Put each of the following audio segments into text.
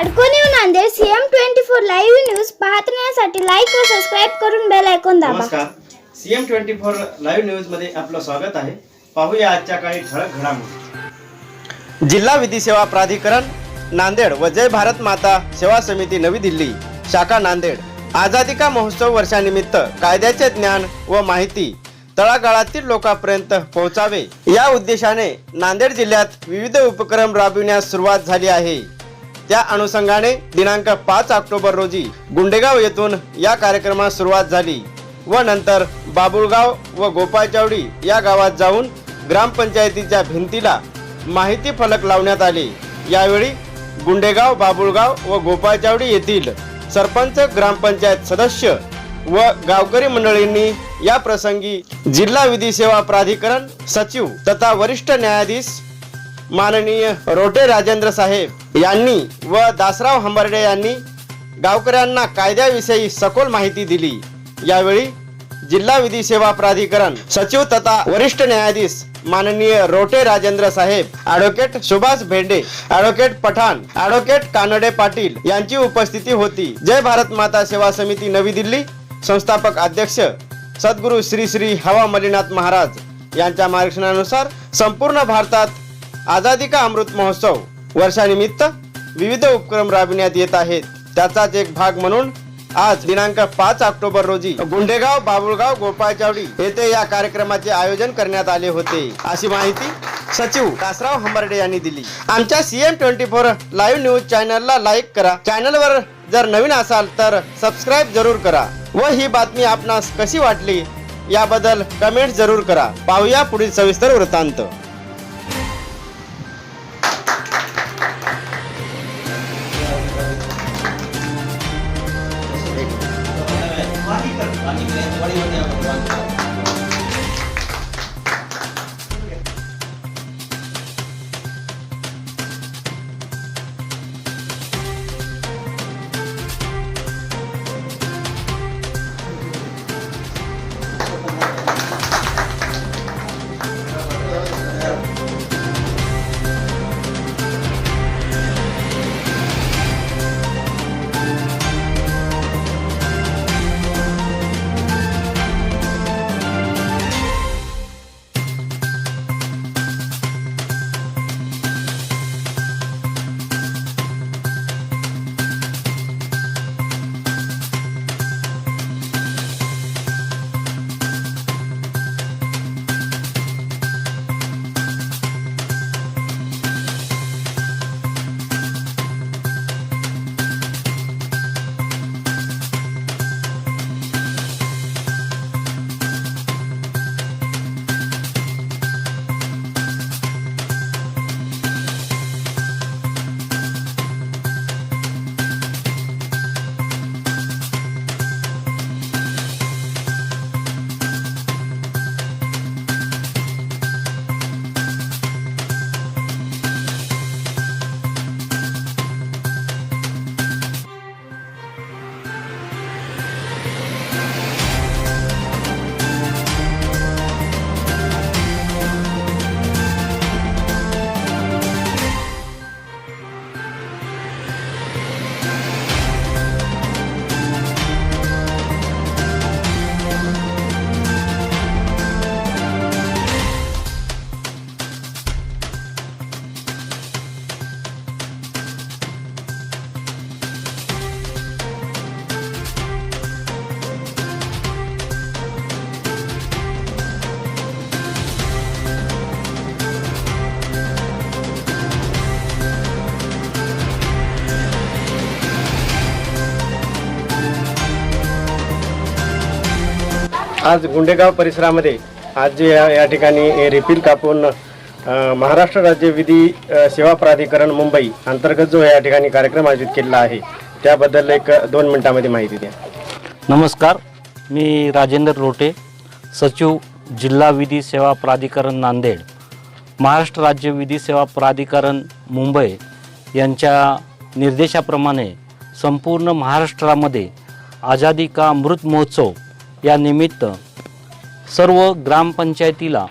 अडकून येऊ Nanded CM twenty four live news पाहण्यासाठी लाईक व सबस्क्राईब करून बेल ऐकून दाबा. नमस्कार. सीएम ट्वेंटी फोर लाईव्ह न्यूजमध्ये आपलं स्वागत आहे. पाहूया आजच्या काही ठळक घडामोडी. जिल्हा विधी सेवा प्राधिकरण नांदेड व जय भारत माता सेवा समिती नवी दिल्ली शाखा नांदेड. आझादी का महोत्सव वर्षानिमित्त कायद्याचे ज्ञान व माहिती तळागाळातील लोकांपर्यंत पोहोचावे. या उद्देशाने नांदेड जिल्ह्यात विविध उपक्रम राबविण्यास सुरुवात झाली आहे. त्या अनुषंगाने दिनांक पाच ऑक्टोबर रोजी गुंडेगाव येथून या कार्यक्रमास सुरुवात झाली व नंतर बाबुळगाव व गोपाळचावडी या गावात जाऊन ग्रामपंचायतीच्या भिंतीला माहिती फलक लावण्यात आले. यावेळी गुंडेगाव बाबुळगाव व गोपाळचावडी येथील सरपंच ग्रामपंचायत सदस्य व गावकरी मंडळींनी या प्रसंगी जिल्हा विधी सेवा प्राधिकरण सचिव तथा वरिष्ठ न्यायाधीश माननीय रोटे राजेंद्र साहेब यांनी व दासराव हंबर्डे यांनी गावकऱ्यांना कायद्याविषयी सखोल माहिती दिली. यावेळी जिल्हा विधी सेवा प्राधिकरण सचिव तथा वरिष्ठ न्यायाधीश माननीय रोटे राजेंद्र साहेब advocate Subhash Bhende advocate Pathan advocate Kanade Patil यांची उपस्थिती होती. जय भारत माता सेवा समिती नवी दिल्ली. संस्थापक अध्यक्ष सद्गुरू श्री श्री हवा मलिनाथ महाराज यांच्या मार्गदर्शनानुसार संपूर्ण भारतात आझादी का अमृत महोत्सव? वर्षानिमित्त विविध उपक्रम राबविण्यात येत आहेत. त्याचाच एक भाग म्हणून आज दिनांक पाच ऑक्टोबर रोजी गुंडेगाव बाबुळगाव गोपाळचावडी येथे या कार्यक्रमाचे आयोजन करण्यात आले होते. अशी माहिती सचिव दासराव हंबर्डे यांनी दिली. आमच्या CM twenty four live news चॅनलला लाईक करा. चॅनलवर जर नवीन असाल तर सबस्क्राईब जरूर करा व ही बातमी आपणास कशी वाटली याबद्दल कमेंट जरूर करा. पाहूया पुढील सविस्तर वृत्तांत. One minute, what do you think about one? आज गुंडेगाव परिसरामध्ये आज जे या या ठिकाणी रिपील कापून महाराष्ट्र राज्य विधी सेवा प्राधिकरण मुंबई अंतर्गत जो या ठिकाणी कार्यक्रम आयोजित केलेला आहे त्याबद्दल एक दोन मिनटामध्ये माहिती द्या. नमस्कार मी राजेंद्र रोटे सचिव जिल्हा विधी सेवा प्राधिकरण नांदेड महाराष्ट्र राज्य विधी सेवा प्राधिकरण मुंबई यांच्या निर्देशाप्रमाणे संपूर्ण महाराष्ट्रामध्ये आझादी का अमृत महोत्सव या निमित्त सर्व ग्रामपंचायतीला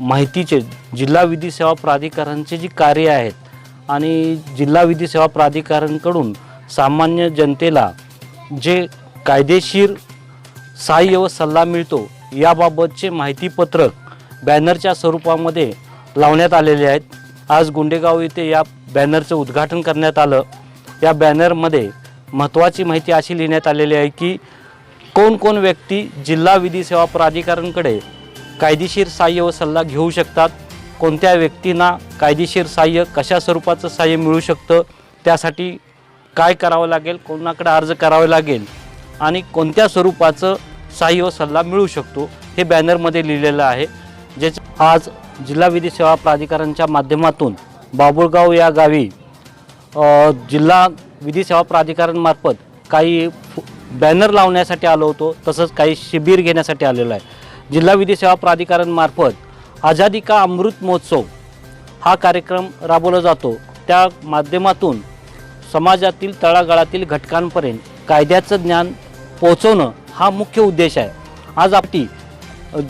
माहितीचे जिल्हा विधी सेवा प्राधिकरणचे जी कार्य आहेत आणि जिल्हा विधी सेवा प्राधिकरणकडून सामान्य जनतेला जे कायदेशीर सहाय्य व सल्ला मिळतो याबाबतचे माहितीपत्रक बॅनरच्या स्वरूपामध्ये लावण्यात आलेले आहेत. आज गुंडेगाव येथे या बॅनरचं उद्घाटन करण्यात आलं. या बॅनरमध्ये महत्त्वाची माहिती अशी लिहिण्यात आलेली आहे की कोण कोण व्यक्ती जिल्हा विधी सेवा प्राधिकरणकडे कायदेशीर सहाय्य व सल्ला घेऊ शकतात? कोणत्या व्यक्तींना कायदेशीर सहाय्य कशा स्वरूपाचं सहाय्य मिळू शकतं? त्यासाठी काय करावं लागेल? कोणाकडे अर्ज करावे लागेल? आणि कोणत्या स्वरूपाचं सहाय्य व सल्ला मिळू शकतो? हे बॅनरमध्ये लिहिलेलं आहे. ज्याच्या आज जिल्हा विधी सेवा प्राधिकरणच्या माध्यमातून बाबुळगाव या गावी जिल्हा विधी सेवा प्राधिकरणमार्फत काही फु- बॅनर लावण्यासाठी आलो होतो तसंच काही शिबिर घेण्यासाठी आलेलो आहे. जिल्हा विधी सेवा प्राधिकरणमार्फत आझादी का अमृत महोत्सव हा कार्यक्रम राबवला जातो. त्या माध्यमातून समाजातील तळागाळातील घटकांपर्यंत कायद्याचं ज्ञान पोहोचवणं हा मुख्य उद्देश आहे. आज आपली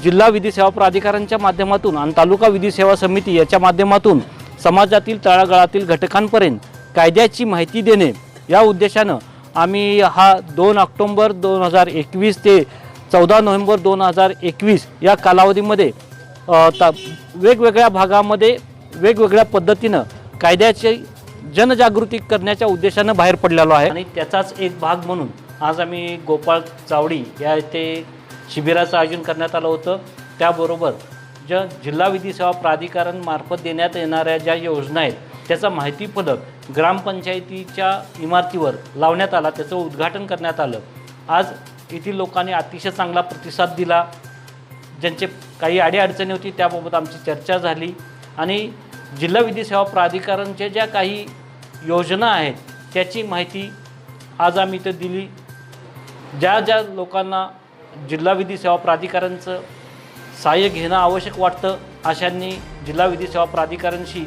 जिल्हा विधी सेवा प्राधिकरणच्या माध्यमातून आणि तालुका विधी सेवा समिती याच्या माध्यमातून समाजातील तळागाळातील घटकांपर्यंत कायद्याची माहिती देणे या उद्देशानं आम्ही हा दोन ऑक्टोंबर दोन हजार एकवीस ते चौदा नोव्हेंबर दोन हजार एकवीस या कालावधीमध्ये ता वेगवेगळ्या भागामध्ये वेगवेगळ्या पद्धतीनं कायद्याची जनजागृती करण्याच्या उद्देशानं बाहेर पडलेलो आहे. आणि त्याचाच एक भाग म्हणून आज आम्ही गोपाळ चावडी या इथे शिबिराचं आयोजन करण्यात आलं होतं. त्याबरोबर ज्या जिल्हा विधी सेवा प्राधिकरणमार्फत देण्यात येणाऱ्या ज्या योजना आहेत त्याचा माहिती फलक ग्रामपंचायतीच्या इमारतीवर लावण्यात आला त्याचं उद्घाटन करण्यात आलं. आज येथील लोकांनी अतिशय चांगला प्रतिसाद दिला. ज्यांचे काही अडीअडचणी होती त्याबाबत आमची चर्चा झाली. आणि जिल्हा विधी सेवा प्राधिकरणच्या ज्या काही योजना आहेत त्याची माहिती आज आम्ही इथं दिली. ज्या ज्या लोकांना जिल्हा विधी सेवा प्राधिकरणचं सहाय्य घेणं आवश्यक वाटतं अशांनी जिल्हा विधी सेवा प्राधिकरणशी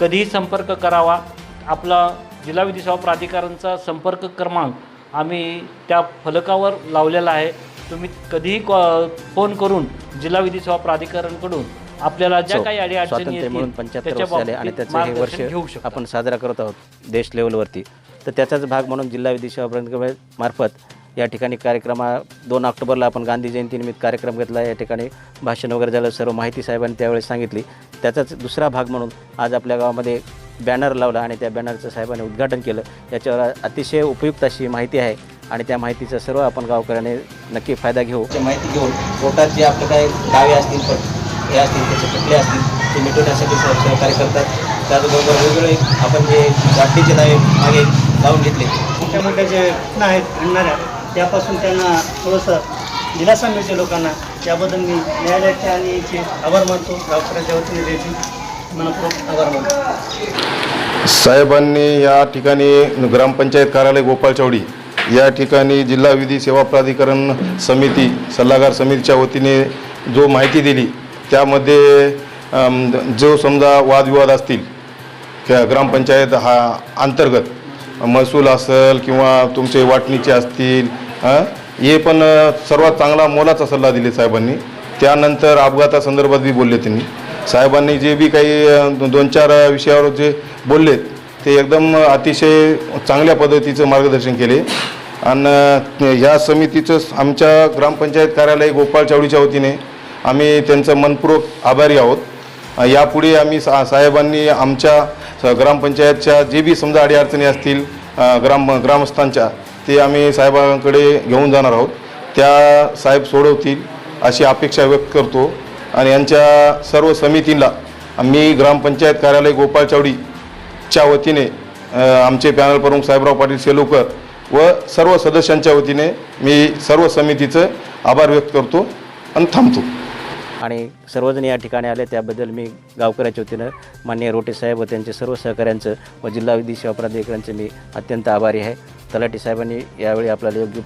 कधीही संपर्क करावा. आपला जिल्हा विधी सेवा प्राधिकरणचा संपर्क क्रमांक आम्ही त्या फलकावर लावलेला आहे. तुम्ही कधीही कॉ फोन करून जिल्हा विधी सेवा प्राधिकरणकडून आपल्याला ज्या काही अडीअडचणी स्वातंत्र्य म्हणून येतील पंच्याहत्तर त्याच्या वर्ष झाले आणि बाबतीत त्याचं हे वर्ष मार्गदर्शन घेऊ शकता. आपण साजरा करत आहोत देश लेवलवरती तर त्याचाच भाग म्हणून जिल्हा विधी सेवा प्राधिकरण मार्फत या ठिकाणी कार्यक्रमा दोन ऑक्टोबरला आपण गांधी जयंतीनिमित्त कार्यक्रम घेतला. या ठिकाणी भाषण वगैरे झालं सर्व माहिती साहेबांनी त्यावेळेस सांगितली. त्याचाच दुसरा भाग म्हणून आज आपल्या गावामध्ये बॅनर लावला आणि त्या बॅनरचं साहेबांनी उद्घाटन केलं. याच्यावर अतिशय उपयुक्त अशी माहिती आहे आणि त्या माहितीचा सर्व आपण गावकऱ्याने नक्की फायदा घेऊ. माहिती घेऊन कोर्टात जे आपलं काही दावे असतील हे असतील त्याचे खटले असतील ते मिटवण्यासाठी सह- सहकार्य करतात. त्याचबरोबर वेगवेगळे आपण जे गाठीचे दावे मागे लावून घेतले. मोठ्या मोठ्या जे घटना आहेत घडणाऱ्या त्यापासून त्यांना थोडंसं दिलासा मिळते लोकांना. त्याबद्दल मी न्यायालयाचे आणि याचे आभार मानतो. गावकऱ्यांच्या वतीने द्यायची मनपूर्वक आभार मानतो. साहेबांनी या ठिकाणी ग्रामपंचायत कार्यालय गोपाळ चौडी या ठिकाणी जिल्हा विधी सेवा प्राधिकरण समिती सल्लागार समितीच्या वतीने जो माहिती दिली त्यामध्ये जो समजा वादविवाद असतील त्या ग्रामपंचायत हा अंतर्गत महसूल असेल किंवा तुमचे वाटणीचे असतील हे? पण सर्वात चांगला मोलाचा सल्ला दिले साहेबांनी. त्यानंतर अपघातासंदर्भात बी बोलले त्यांनी. साहेबांनी जे बी काही दोन चार विषयावर जे बोललेत ते एकदम अतिशय चांगल्या पद्धतीचं मार्गदर्शन केले. आणि ह्या समितीचं आमच्या ग्रामपंचायत कार्यालय गोपाळ चावडीच्या वतीने आम्ही त्यांचं मनपूर्वक आभारी आहोत. यापुढे आम्ही सा साहेबांनी आमच्या स- ग्रामपंचायतच्या जे बी समजा अडीअडचणी असतील ग्राम ग्रामस्थांच्या ते आम्ही साहेबांकडे घेऊन जाणार आहोत. त्या साहेब सोडवतील अशी अपेक्षा व्यक्त करतो. आणि यांच्या सर्व समितीला मी ग्रामपंचायत कार्यालय गोपाळ चावडीच्या वतीने आमचे पॅनल प्रमुख साहेबराव पाटील सेलूकर व सर्व सदस्यांच्या वतीने मी सर्व समितीचं आभार व्यक्त करतो आणि थांबतो. आणि सर्वजण या ठिकाणी आले त्याबद्दल मी गावकऱ्याच्या वतीनं माननीय रोटे साहेब व त्यांचे सर्व सहकाऱ्यांचं व जिल्हा विधी सेवा प्राधिकरणचे मी अत्यंत आभारी आहे. तलाठी साहेबांनी यावेळी आपल्याला योग्य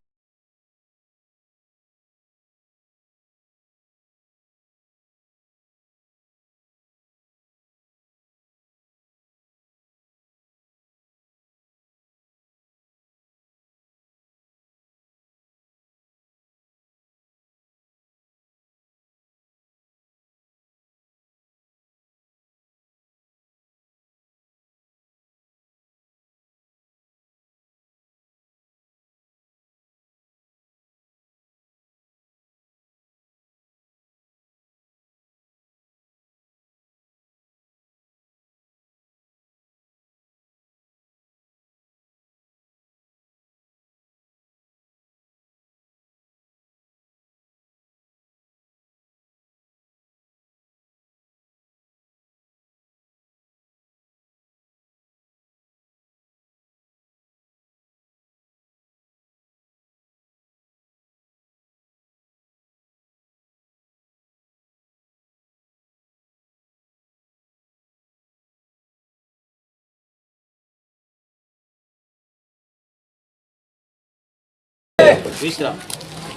विश्राम.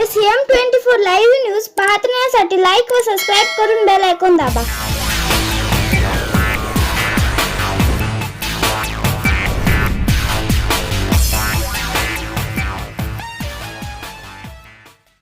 CM twenty four live news पाहण्यासाठी लाईक व सबस्क्राईब करून बेल ऐकून दाबा.